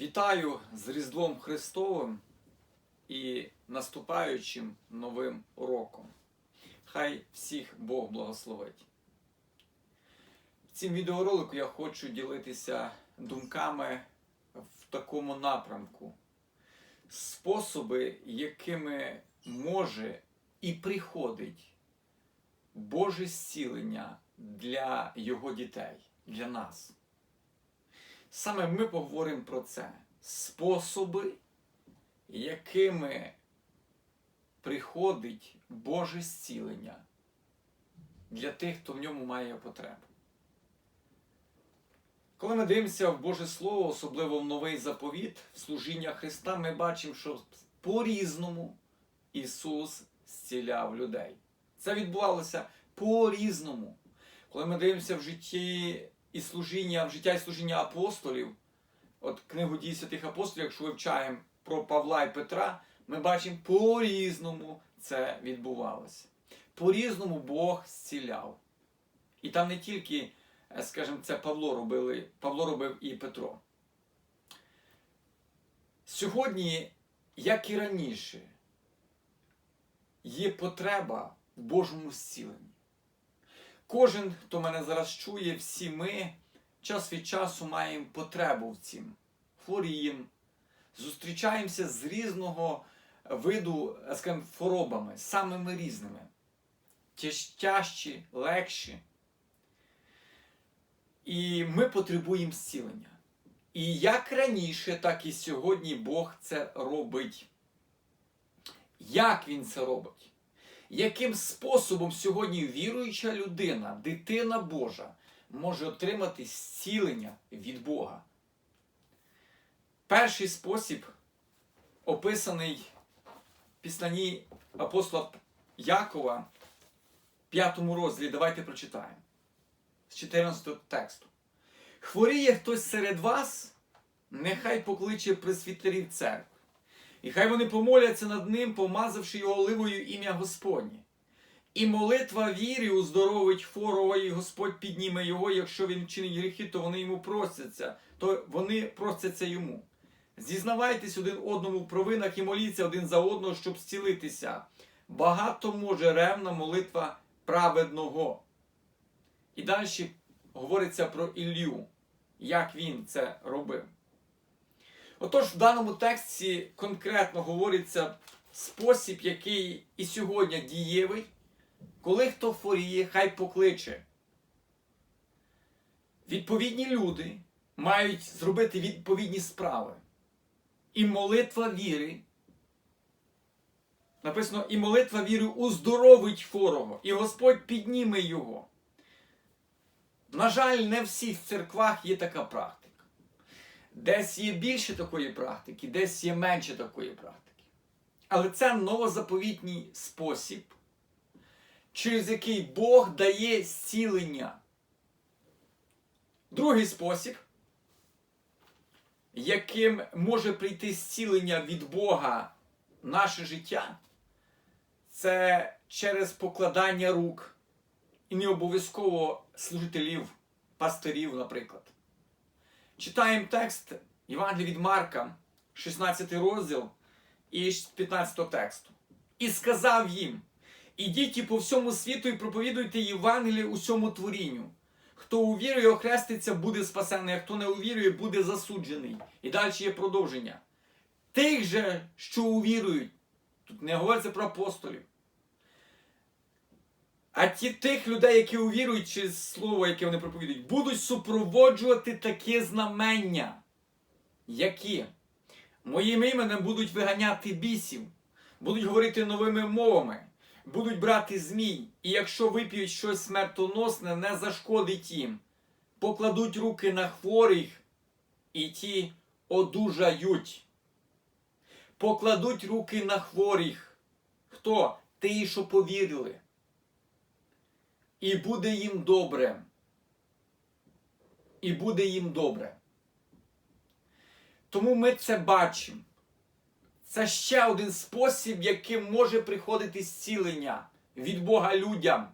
Вітаю з Різдвом Христовим і наступаючим новим роком. Хай всіх Бог благословить. В цім відеоролику я хочу ділитися думками в такому напрямку. Способи, якими може і приходить Боже зцілення для Його дітей, для нас. Саме ми поговоримо про це. Способи, якими приходить Боже зцілення для тих, хто в ньому має потребу. Коли ми дивимося в Боже Слово, особливо в новий заповіт, в служіння Христа, ми бачимо, що по-різному Ісус зціляв людей. Це відбувалося по-різному. Коли ми дивимося в житті і служіння, життя і служіння апостолів, от книгу дій святих апостолів, якщо вивчаємо про Павла і Петра, ми бачимо по-різному це відбувалося. По-різному Бог зціляв. І там не тільки, е, скажімо, це Павло робили, Павло робив і Петро. Сьогодні, як і раніше, є потреба в Божому зціленні. Кожен, хто мене зараз чує, всі ми час від часу маємо потребу в цім. Хворіємо, зустрічаємося з різного виду, скажімо, хворобами, самими різними. Тяжчі, легші. І ми потребуємо зцілення. І як раніше, так і сьогодні Бог це робить. Як Він це робить? Яким способом сьогодні віруюча людина, дитина Божа, може отримати зцілення від Бога? Перший спосіб описаний в післанні апостола Якова, в п'ятому розділі. Давайте прочитаємо з 14 тексту. Хворіє хтось серед вас, нехай покличе присвітерів церкви. І хай вони помоляться над ним, помазавши його оливою ім'я Господнє. І молитва віри уздоровить хворого, і Господь підніме його, якщо він чинить гріхи, то вони йому простяться, то вони простяться йому. Зізнавайтесь один одному в провинах і моліться один за одного, щоб зцілитися. Багато може ревна молитва праведного. І далі говориться про Ілью, як він це робив. Отож, в даному тексті конкретно говориться спосіб, який і сьогодні дієвий, коли хто хворіє, хай покличе. Відповідні люди мають зробити відповідні справи. І молитва віри. Написано, і молитва віри уздоровить хворого, і Господь підніме його. На жаль, не в всіх церквах є така практика. Десь є більше такої практики, десь є менше такої практики. Але це новозаповітній спосіб, через який Бог дає зцілення. Другий спосіб, яким може прийти зцілення від Бога в наше життя, це через покладання рук і не обов'язково служителів, пастирів, наприклад. Читаємо текст Євангелія від Марка, 16 розділ і 15 тексту. І сказав їм: Ідіть по всьому світу і проповідуйте Євангеліє усьому творінню. Хто увірує, охреститься, буде спасений, а хто не увірує, буде засуджений. І далі є продовження. Тих же, що увірують, тут не говориться про апостолів. А ті тих людей, які увірують через слово, яке вони проповідують, будуть супроводжувати такі знамення, які моїм іменем будуть виганяти бісів, будуть говорити новими мовами, будуть брати змій, і якщо вип'ють щось смертоносне, не зашкодить їм, покладуть руки на хворих, і ті одужають. Покладуть руки на хворих. Хто? Ті, що повірили і буде їм добре. І буде їм добре. Тому ми це бачимо. Це ще один спосіб, яким може приходити зцілення від Бога людям.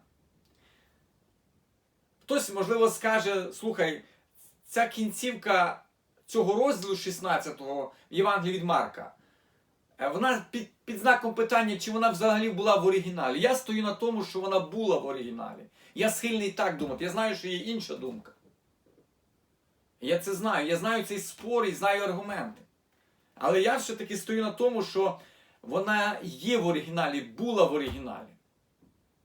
Хтось, можливо, скаже: слухай, ця кінцівка цього розділу 16-го в Євангелії від Марка, вона під, під знаком питання, чи вона взагалі була в оригіналі. Я стою на тому, що вона була в оригіналі. Я схильний так думати. Я знаю, що є інша думка. Я це знаю. Я знаю цей спор і знаю аргументи. Але я все-таки стою на тому, що вона є в оригіналі, була в оригіналі.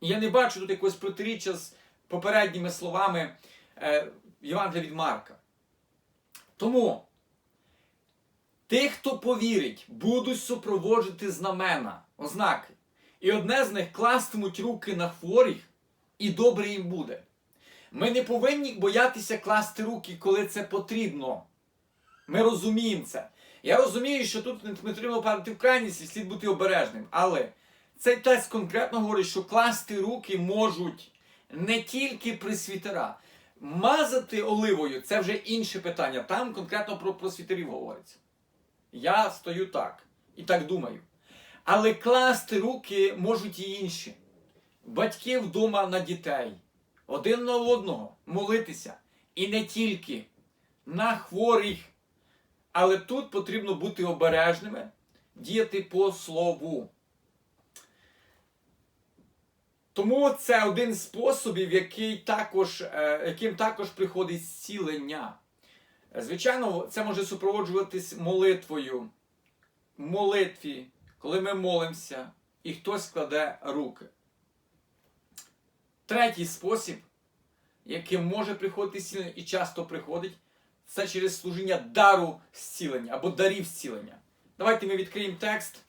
І я не бачу тут якогось протиріччя з попередніми словами е, Євангелія від Марка. Тому тих, хто повірить, будуть супроводжувати знамена, ознаки. І одне з них кластимуть руки на хворих, і добре їм буде. Ми не повинні боятися класти руки, коли це потрібно. Ми розуміємо це. Я розумію, що тут не потрібно падати в крайність і слід бути обережним. Але цей текст конкретно говорить, що класти руки можуть не тільки присвітера. Мазати оливою це вже інше питання. Там конкретно про просвітерів говориться. Я стою так і так думаю. Але класти руки можуть і інші. Батьки вдома на дітей, один на одного молитися. І не тільки на хворих. Але тут потрібно бути обережними, діяти по слову. Тому це один з способів, який також, е, яким також приходить зцілення. Звичайно, це може супроводжуватись молитвою. Молитві, коли ми молимося, і хтось кладе руки. Третій спосіб, яким може приходити зцілення і часто приходить, це через служіння дару зцілення або дарів зцілення. Давайте ми відкриємо текст.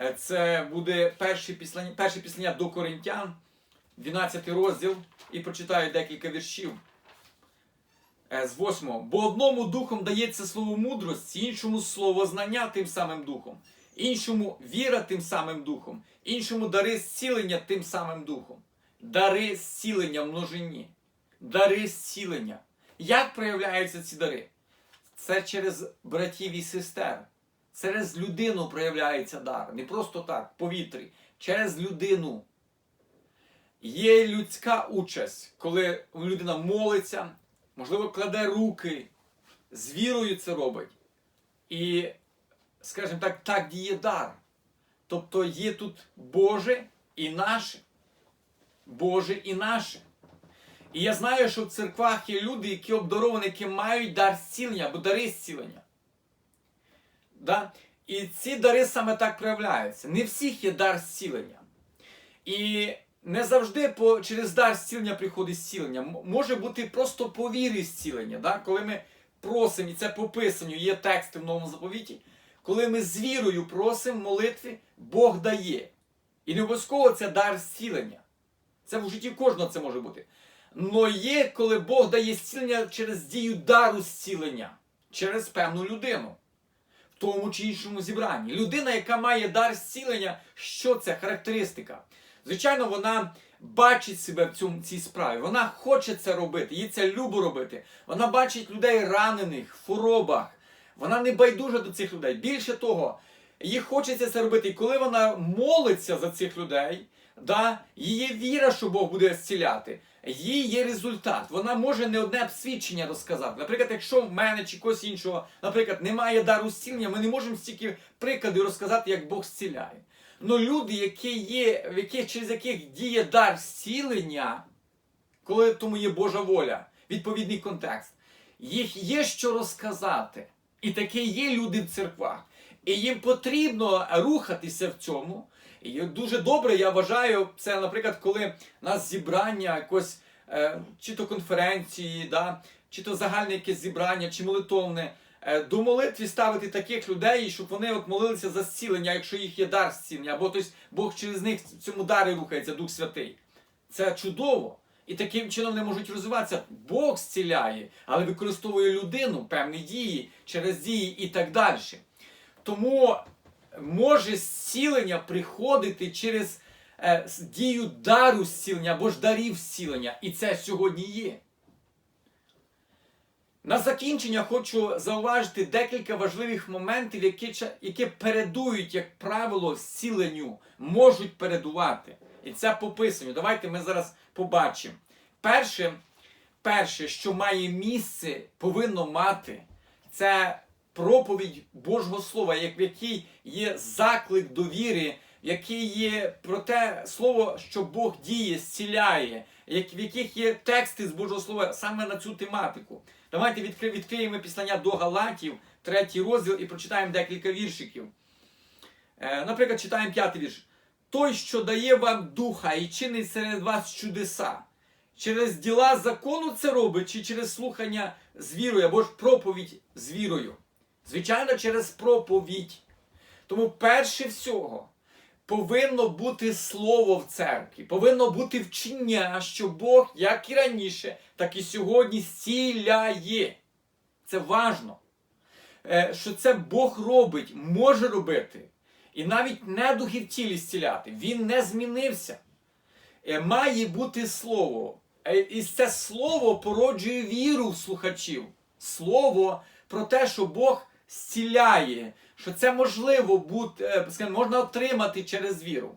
Е, Це буде перше післання, перше післання до Коринтян, 12 розділ, і прочитаю декілька віршів. Е, З 8. Бо одному духом дається слово мудрості, іншому слово знання тим самим духом, іншому віра тим самим духом, іншому дари зцілення тим самим духом. Дари зцілення в множині. Дари зцілення. Як проявляються ці дари? Це через братів і сестер. Через людину проявляється дар. Не просто так, повітрі. Через людину. Є людська участь, коли людина молиться, можливо, кладе руки, з вірою це робить. І, скажімо так, так діє дар. Тобто є тут Боже і наше. Боже і наше. І я знаю, що в церквах є люди, які обдаровані, які мають дар зцілення або дари зцілення. Да? І ці дари саме так проявляються. Не всіх є дар зцілення. І не завжди по, через дар зцілення приходить зцілення. Може бути просто по вірі зцілення. Да? Коли ми просимо, і це по писанню, є тексти в новому заповіті, коли ми з вірою просимо молитві, Бог дає. І не обов'язково це дар зцілення. Це в житті кожного це може бути. Но є, коли Бог дає зцілення через дію дару зцілення, через певну людину. В тому чи іншому зібранні. Людина, яка має дар зцілення, що це характеристика? Звичайно, вона бачить себе в цьому, цій справі. Вона хоче це робити, їй це любо робити. Вона бачить людей ранених, в хворобах. Вона не байдужа до цих людей. Більше того, їй хочеться це робити. І коли вона молиться за цих людей, да, її віра, що Бог буде зціляти, їй є результат. Вона може не одне свідчення розказати. Наприклад, якщо в мене чи когось іншого, наприклад, немає дару зцілення, ми не можемо стільки прикладів розказати, як Бог зціляє. Но люди, які є, в яких, через яких діє дар зцілення, коли тому є Божа воля, відповідний контекст, їх є що розказати. І такі є люди в церквах. І їм потрібно рухатися в цьому. І дуже добре, я вважаю, це, наприклад, коли у нас зібрання якось, е, чи то конференції, да, чи то загальне якесь зібрання, чи молитовне, до молитві ставити таких людей, щоб вони от молилися за зцілення, якщо їх є дар зцілення, або тобто Бог через них в цьому дарі рухається, Дух Святий. Це чудово. І таким чином вони можуть розвиватися. Бог зціляє, але використовує людину, певні дії, через дії і так далі. Тому може зцілення приходити через е, дію дару зцілення або ж дарів зцілення. І це сьогодні є. На закінчення хочу зауважити декілька важливих моментів, які, які передують, як правило, зціленню, можуть передувати. І це по писанню. Давайте ми зараз побачимо. Перше, перше, що має місце, повинно мати, це проповідь Божого Слова, як в якій є заклик до віри, в якій є про те слово, що Бог діє, зціляє, як, в яких є тексти з Божого Слова саме на цю тематику. Давайте відкри, відкриємо післання до Галатів, третій розділ, і прочитаємо декілька віршиків. Е, наприклад, читаємо п'ятий вірш. Той, що дає вам духа і чинить серед вас чудеса. Через діла закону це робить, чи через слухання з вірою, або ж проповідь з вірою. Звичайно, через проповідь. Тому перше всього повинно бути слово в церкві, повинно бути вчення, що Бог, як і раніше, так і сьогодні зціляє. Це важно. Е, Що це Бог робить, може робити. І навіть недуги в тілі зціляти. Він не змінився. Е, Має бути слово. Е, І це слово породжує віру в слухачів. Слово про те, що Бог зціляє, що це можливо бути, е, можна отримати через віру.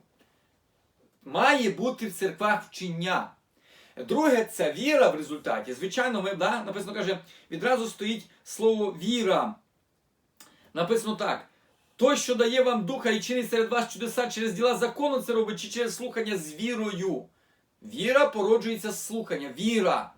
Має бути в церквах вчення. Друге, це віра в результаті. Звичайно, ми, да, написано каже, відразу стоїть слово віра. Написано так. Той, що дає вам духа і чинить серед вас чудеса через діла закону, це робить чи через слухання з вірою. Віра породжується з слухання. Віра.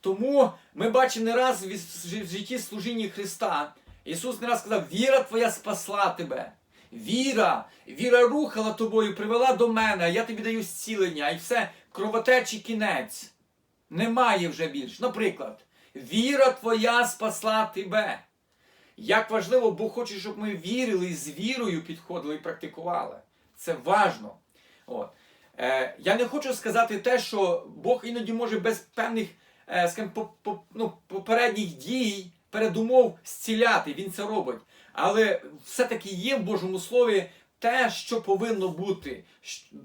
Тому ми бачимо не раз в житті служіння Христа. Ісус не раз сказав, віра твоя спасла тебе. Віра, віра рухала тобою, привела до мене, я тобі даю зцілення, і все, кровотечий кінець. Немає вже більш. Наприклад, віра твоя спасла тебе. Як важливо, Бог хоче, щоб ми вірили і з вірою підходили і практикували. Це важно. От. Е, я не хочу сказати те, що Бог іноді може без певних е, скажімо, ну, попередніх дій, передумов зціляти. Він це робить. Але все-таки є в Божому Слові те, що повинно бути,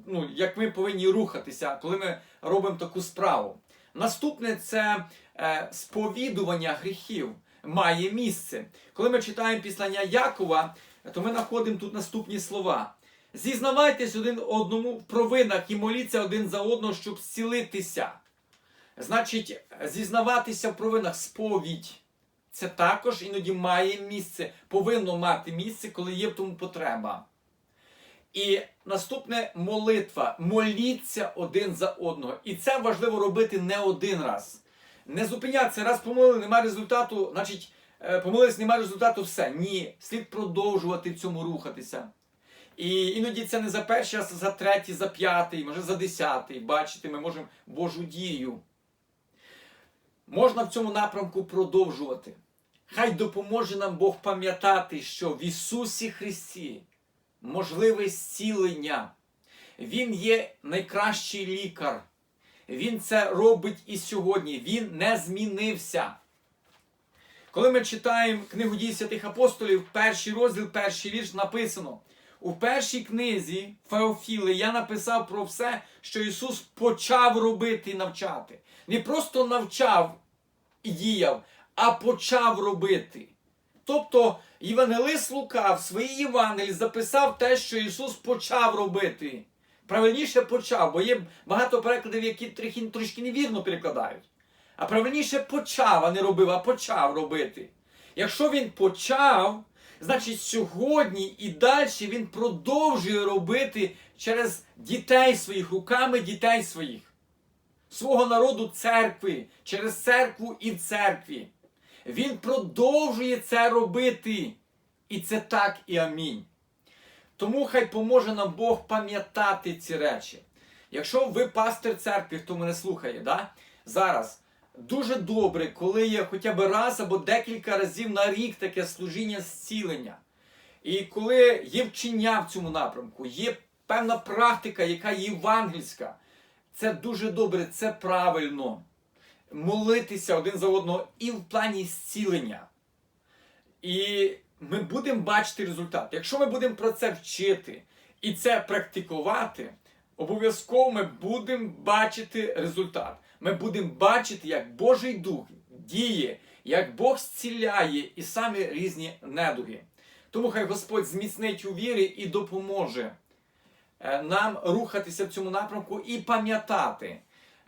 ну, як ми повинні рухатися, коли ми робимо таку справу. Наступне це е, сповідування гріхів має місце. Коли ми читаємо післання Якова, то ми знаходимо тут наступні слова. Зізнавайтесь один одному в провинах і моліться один за одного, щоб зцілитися. Значить, зізнаватися в провинах сповідь. Це також іноді має місце, повинно мати місце, коли є в тому потреба. І наступне молитва. Моліться один за одного. І це важливо робити не один раз. Не зупинятися, раз помолили, немає результату, значить, е, помолились, немає результату, все. Ні. Слід продовжувати в цьому рухатися. І іноді це не за перший, а за третій, за п'ятий, може за десятий. Бачите, ми можемо Божу дію. Можна в цьому напрямку продовжувати. Хай допоможе нам Бог пам'ятати, що в Ісусі Христі можливе зцілення. Він є найкращий лікар. Він це робить і сьогодні. Він не змінився. Коли ми читаємо книгу дій святих апостолів, перший розділ, перший вірш написано. У першій книзі Феофіли я написав про все, що Ісус почав робити і навчати. Не просто навчав і діяв, а почав робити. Тобто Євангелист Лука в своїй Євангелії записав те, що Ісус почав робити. Правильніше почав, бо є багато перекладів, які трошки невірно перекладають. А правильніше почав, а не робив, а почав робити. Якщо він почав, значить сьогодні і далі він продовжує робити через дітей своїх, руками дітей своїх, свого народу церкви, через церкву і церкві. Він продовжує це робити. І це так і амінь. Тому хай поможе нам Бог пам'ятати ці речі. Якщо ви пастир церкви, хто мене слухає, да? зараз дуже добре, коли є хоча б раз або декілька разів на рік таке служіння зцілення. І коли є вчення в цьому напрямку, є певна практика, яка євангельська, це дуже добре, це правильно. Молитися один за одного і в плані зцілення. І ми будемо бачити результат. Якщо ми будемо про це вчити і це практикувати, обов'язково ми будемо бачити результат. Ми будемо бачити, як Божий Дух діє, як Бог зціляє і самі різні недуги. Тому хай Господь зміцнить у вірі і допоможе е, нам рухатися в цьому напрямку і пам'ятати,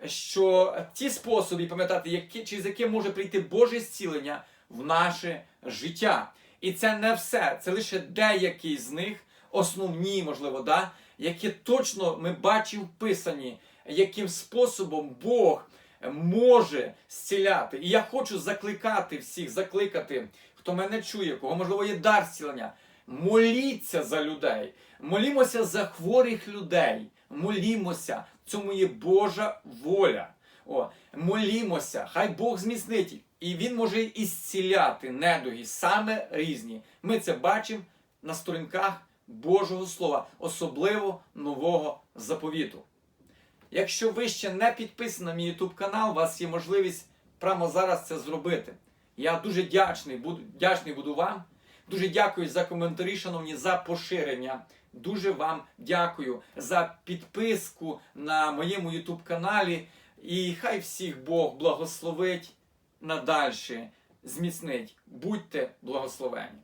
що ті способи пам'ятати, які, через які може прийти Боже зцілення, в наше життя. І це не все, це лише деякі з них, основні, можливо, да, які точно ми бачимо вписані, яким способом Бог може зціляти. І я хочу закликати всіх, закликати, хто мене чує, кого можливо є дар зцілення. Моліться за людей, молімося за хворих людей, молімося. В цьому є Божа воля. О, молімося, хай Бог зміцнить. І Він може і зціляти недуги, саме різні. Ми це бачимо на сторінках Божого Слова, особливо нового заповіту. Якщо ви ще не підписані на мій YouTube канал, у вас є можливість прямо зараз це зробити. Я дуже вдячний буду, вдячний буду вам. Дуже дякую за коментарі, шановні, за поширення. Дуже вам дякую за підписку на моєму YouTube каналі. І хай всіх Бог благословить надальше, зміцнить. Будьте благословені.